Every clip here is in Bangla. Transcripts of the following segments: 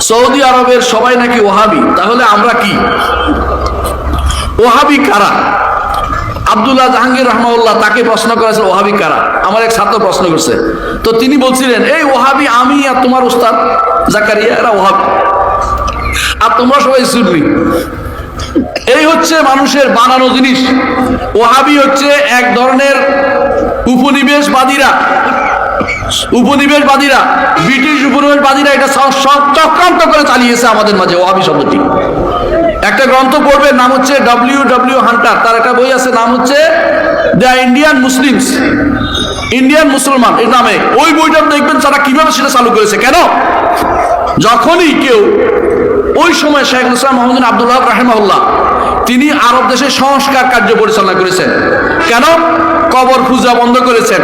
সৌদি আরবের সবাই নাকি ওহাবি? তাহলে আমরা কি? ওহাবি কারা? আব্দুল্লাহ জাহাঙ্গীর রহমাউল্লাহ তাকে প্রশ্ন করেছে ওহাবি কারা? আমার এক ছাত্র প্রশ্ন করছে। তো তিনি বলছিলেন, এই ওহাবি আমি আর তোমার উস্তাদ জাকারিয়া, এরা ওহাবি। আর তোমরা সবাই সুন্নি। এই হচ্ছে মানুষের বানানো জিনিস। ওহাবি হচ্ছে এক ধরনের উপনিবেশবাদীরা। উপনিবেশবাদীরা ব্রিটিশ উপনিবেশবাদীরা এটা চক্রান্ত করে চালিয়েছে আমাদের মাঝে ওহাবি শব্দটি। একটা গ্রন্থ পড়বে, নাম হচ্ছে ডব্লিউ ডব্লিউ হান্টার, তার একটা বই আছে, নাম হচ্ছে দ্য ইন্ডিয়ান মুসলিমস। ইন্ডিয়ান মুসলমান এর নামে। ওই বইটা দেখবেন তারা কীভাবে সেটা চালু করেছে। কেন? যখনই কেউ, ওই সময় শেখ ইসলাম মোহাম্মদ আবদুল্লাহ রাহেমাউল্লাহ তিনি আরব দেশে সংস্কার কার্য পরিচালনা করেছেন। কেন? কবর পূজা বন্ধ করেছেন।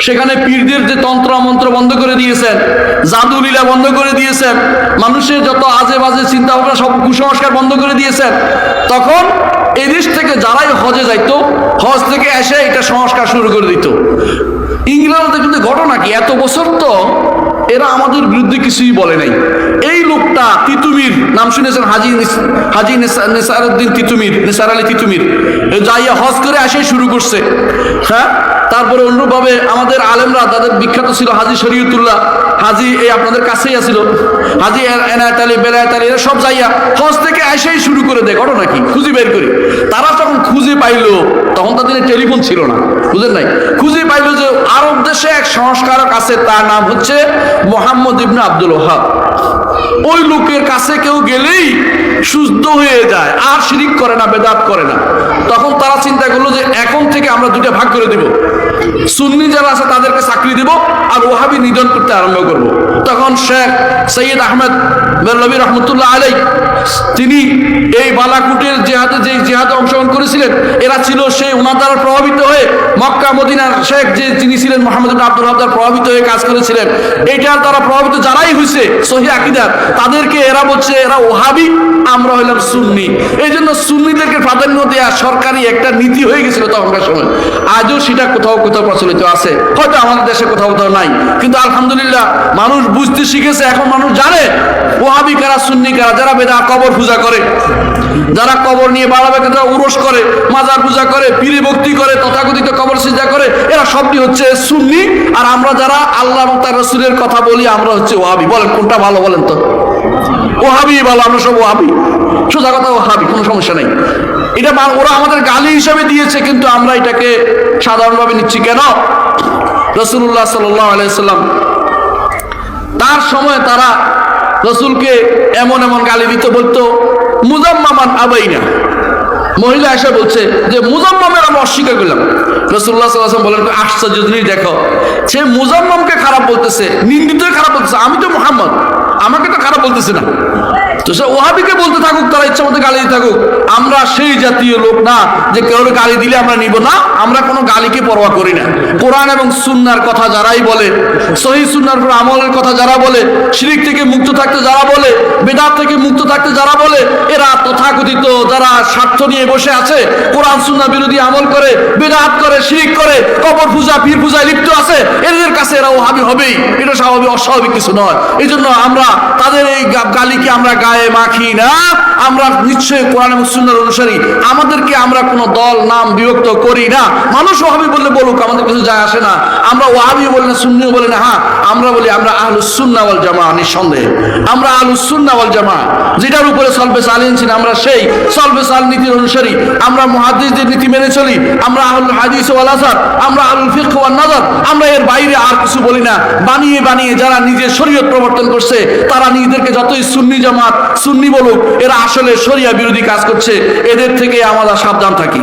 সেখানে পীরদের যে তন্ত্র মন্ত্র বন্ধ করে দিয়েছেন, জাদু লীলা বন্ধ করে দিয়েছেন, মানুষের যত আজে বাজে চিন্তা ভাবনা সব কুসংস্কার বন্ধ করে দিয়েছেন, তখন এই দেশ থেকে যারাই হজে যাইতো, হজ থেকে এসে এটা সংস্কার শুরু করে দিত। ইংল্যান্ডে কিন্তু ঘটনা কি? এত বছর তো এরা আমাদের বিরুদ্ধে কিছুই বলে নাই। এই লোকটা তিতুমির, নাম শুনেছেন হাজি হাজি নেসার উদ্দিন তিতুমির, নেসার আলী তিতুমির। যাইয়া হজ করে আসে শুরু করছে। হ্যাঁ? তারপরে অনুরূপভাবে আমাদের আলেমরা, তাদের বিখ্যাত ছিল হাজি শরীয়তুল্লাহ, হাজি এই আপনাদের কাছেই আছিল, হাজি এ- এনায়েত আলী, বেলায়েত আলী, এরা সব যাইয়া হজ থেকে এসেই শুরু করে দেয়, ঘটনা কি? খুঁজে বের করি। তারা যখন খুঁজে পাইলো, তখন তাদের টেলিফোন ছিল না বুঝলেন নাই? খুঁজে পাইলো যে আরব দেশে এক সংস্কারক আছে, তার নাম হচ্ছে মোহাম্মদ ইবনে আব্দুল ওহাব ওই লোকের কাছে কেউ গেলেই সুস্থ হয়ে যায়, আর শিরিক করে না, বেদাত করে না। তখন তারা চিন্তা করল যে এখন থেকে আমরা দুটা ভাগ করে দিব। সুন্নি যারা আছে তাদেরকে চাকরি দিব, আর ওহাবি নিধন করতে আরম্ভ করব। তখন শেখ সৈয়দ আহমেদ বেরলবী রহমতুল্লাহ আলাই তিনি এই বালাকুটের জেহাদে যে জেহাদে অংশগ্রহণ করেছিলেন, এরা ছিল সেই ওনার দ্বারা প্রভাবিত হয়ে মক্কা, মদিনার শেখ যে যিনি ছিলেন মোহাম্মদ আব্দুল হাব প্রভাবিত হয়ে কাজ করেছিলেন এইটার দ্বারা প্রভাবিত যারাই হয়েছে সহি আকিদার তাদেরকে এরা বলছে এরা ওহাবি, আমরা হইলাম সুন্নি। এই জন্য সুন্নিদেরকে প্রাধান্য দেওয়া সরকারি একটা নীতি হয়ে গেছিল তখনকার সময়। আজও সেটা কোথাও কোথাও প্রচলিত আছে। হয়তো আমাদের দেশে কোথাও কোথাও নাই। কিন্তু আলহামদুলিল্লাহ মানুষ বুঝতে শিখেছে, এখন মানুষ জানে, ওহাবি কারা, সুন্নি কারা, যারা বেদা কবর পূজা করে। যারা কবর নিয়ে বাড়াবে যারা উরস করে, মাজার পূজা করে, পীরে ভক্তি করে, তথাকথিত কবর সিজা করে, এরা সবটি হচ্ছে সুন্নি। আর আমরা যারা আল্লাহ তার রসুলের কথা বলি, আমরা হচ্ছে ওহাবি বলেন, কোনটা ভালো বলেন তো? ওহাবি ভালো, আমরা সব ওহাবি সোজা কথা ওহাবি কোনো সমস্যা নেই। এটা ওরা আমাদের গালি হিসাবে দিয়েছে, কিন্তু আমরা এটাকে সাধারণভাবে নিচ্ছি কেন? রসুল্লাহ সাল্লাহ আলাইসাল্লাম তার সময় তারা রসুলকে এমন এমন গালি দিতে, বলতো মুজাম্মামান আবাইনা। মহিলা এসে বলছে যে, মুজাম্মামের আমি অস্বীকার করলাম। রসুল্লাহ বলেন, আশ্চর্য দেখো, সে মুজাম্মামকে খারাপ বলতেছে নিন্দিত খারাপ বলতেছে। আমি তো মোহাম্মদ। আমাকে তো খারাপ বলতেছে না। তো সে ওহাবিকে বলতে থাকুক, তারা ইচ্ছা মতো গালি দিতে থাকুক। আমরা সেই জাতীয় লোক না যে কেউ গালি দিলে আমরা নিব না, আমরা কোনো গালিকে পরোয়া করি না। কোরআন এবং সুন্নার কথা যারাই বলে, সহি সুন্নার উপর আমলের কথা যারা বলে, শিরিক থেকে মুক্ত থাকতে যারা বলে, বেদাত থেকে মুক্ত থাকতে যারা বলে, এরা তথাকথিত যারা স্বার্থ নিয়ে বসে আছে, কোরআন সুন্না বিরোধী আমল করে, বেদাত করে, শিরিক করে, কবর পূজা, পীর পূজায় লিপ্ত আছে কাছে এরা ওহাবি হবেই এটা স্বাভাবিক, অস্বাভাবিক কিছু নয়। এই জন্য আমরা তাদের এই গালিকে আমরা গায়ে মাখি না। আমরা নিশ্চয়ই কোরআন এবং সুন্নার অনুসারী। আমাদেরকে আমরা কোনো দল, নাম বিভক্ত করি না। মানুষ ওহাবি বললে বলুক, আমাদের কিছু যায় আসে না। আমরা ওহাবি বলি না সুন্নিও বলি না হ্যাঁ আমরা বলি আমরা আহলুস সুন্না ওয়াল জামা নিঃসন্দেহে। আমরা আহলুস সুন্না ওয়াল জামা যেটার উপরে সলবে সালিন ছিল আমরা সেই সলবে সাল নীতির অনুসারী। আমরা মুহাদ্দিসদের নীতি মেনে চলি, আমরা আহলুল হাদিস ওয়াল আসার আমরা আহলুল ফিকহ ওয়ান নাজার আমরা এর বাইরে আর কিছু বলি না। বানিয়ে বানিয়ে যারা নিজের শরীয়ত প্রবর্তন করছে, তারা নিজেদেরকে যতই সুন্নি জামাত, সুন্নি বলুক, এরা আসলে শরিয়া বিরোধী কাজ করছে। এদের থেকে আমরা সাবধান থাকি।